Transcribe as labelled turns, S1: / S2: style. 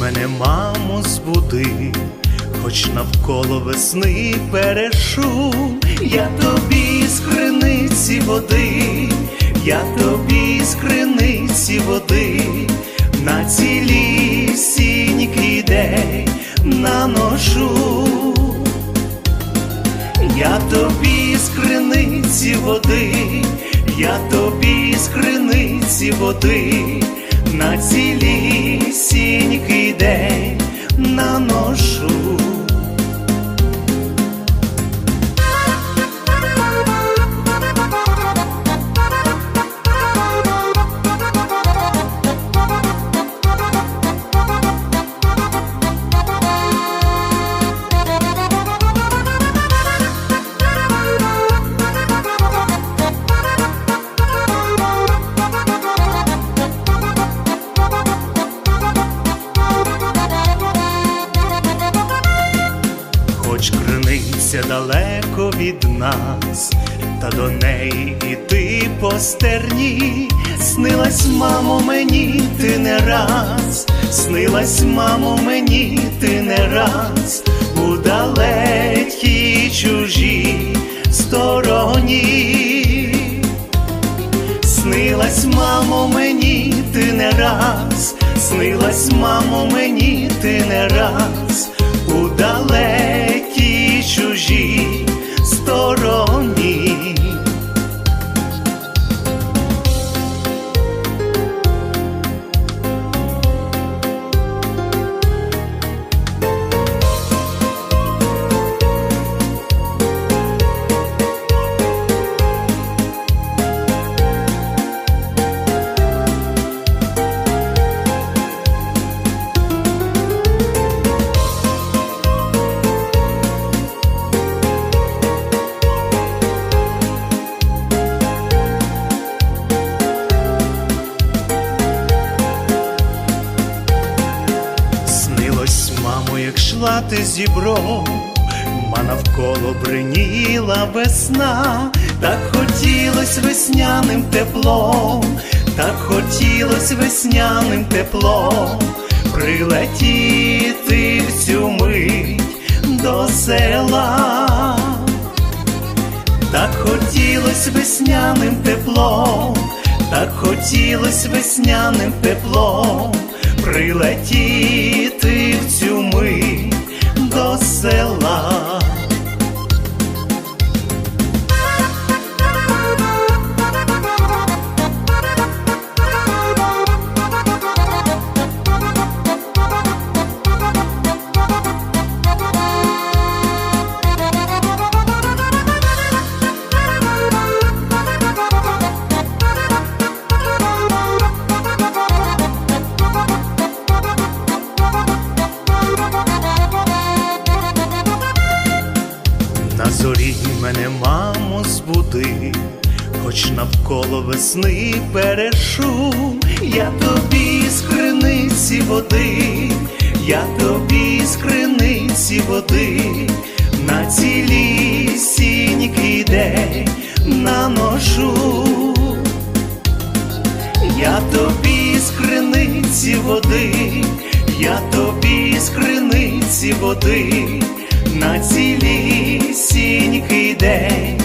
S1: мене, мамо, збуди, хоч навколо весни перешу, я тобі з криниці води, я тобі з криниці води, на цілі сінький день наношу. Я тобі з криниці води, я тобі з криниці води, на цілісінький день наношу. Хоч криниця далеко від нас, та до неї іти по стерні, снилась, мамо, мені ти не раз, снилась, мамо, мені ти не раз, у далекій чужій стороні. Снилась, мамо, мені ти не раз, снилась, мамо, мені ти не раз, шла зібром, ма навколо бриніла весна, так хотілось весняним теплом, так хотілось весняним теплом, прилетіти в цю мить до села. Так хотілось весняним теплом, так хотілось весняним теплом прилетіти зорі мене, мамо, збуди, хоч навколо весни перешу, я тобі з криниці води, я тобі з криниці води, на цілі сінький день наношу. Я тобі з криниці води, я тобі з води, на цілі сінький день.